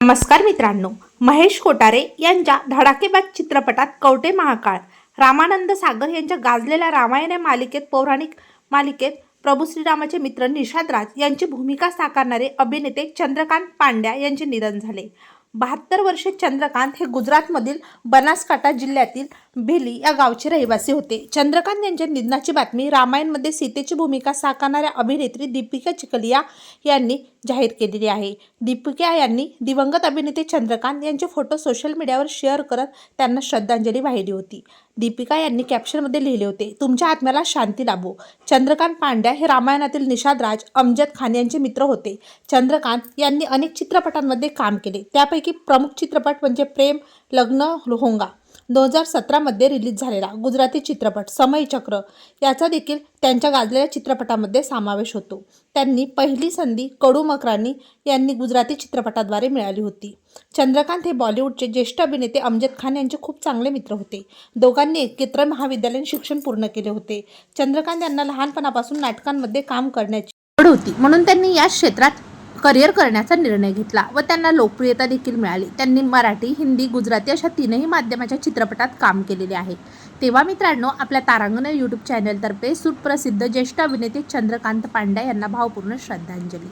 नमस्कार मित्रांनो महेश कोटारे यांच्या धडाकेबाज चित्रपटात कवटे महाकाळ रामानंद सागर यांच्या गाजलेल्या रामायण या मालिकेत पौराणिक मालिकेत प्रभू श्रीरामाचे मित्र निषाद राज यांची भूमिका साकारणारे अभिनेते चंद्रकांत पांड्या यांचे निधन झाले. बहात्तर वर्षे चंद्रकांत हे गुजरातमधील बनासकाठा जिल्ह्यातील भेली या गावचे रहिवासी होते. चंद्रकांत यांच्या निधनाची बातमी रामायणमध्ये सीतेची भूमिका साकारणाऱ्या अभिनेत्री दीपिका चिखलिया यांनी जाहीर केलेली आहे. दीपिका यांनी दिवंगत अभिनेते चंद्रकांत यांचे फोटो सोशल मीडियावर शेअर करत त्यांना श्रद्धांजली वाहिली होती. दीपिका यांनी कॅप्शनमध्ये लिहिले होते तुमच्या आत्म्याला शांती लाभो. चंद्रकांत पांड्या हे रामायणातील निषाद राज अमजद खान यांचे मित्र होते. चंद्रकांत यांनी अनेक चित्रपटांमध्ये काम केले. त्यापैकी प्रमुख चित्रपट म्हणजे प्रेम लग्न होंगा. दोन हजार सतरामध्ये रिलीज झालेला गुजराती चित्रपट समयचक्र याचा देखील त्यांच्या गाजलेल्या चित्रपटामध्ये समावेश होतो. त्यांनी पहिली संधी कडू मकरानी यांनी गुजराती चित्रपटाद्वारे मिळाली होती. चंद्रकांत हे बॉलिवूडचे ज्येष्ठ अभिनेते अमजद खान यांचे खूप चांगले मित्र होते. दोघांनी एकत्र महाविद्यालयीन शिक्षण पूर्ण केले होते. चंद्रकांत यांना लहानपणापासून नाटकांमध्ये काम करण्याची आवड होती. म्हणून त्यांनी या क्षेत्रात करिअर करण्याचा निर्णय घेतला व त्यांना लोकप्रियता देखील मिळाली. त्यांनी मराठी हिंदी गुजराती अशा तीनही माध्यमाच्या चित्रपटात काम केलेले आहे. तेव्हा मित्रांनो आपल्या तारांगण यूट्यूब चॅनलतर्फे सुप्रसिद्ध ज्येष्ठ अभिनेते चंद्रकांत पांड्या यांना भावपूर्ण श्रद्धांजली.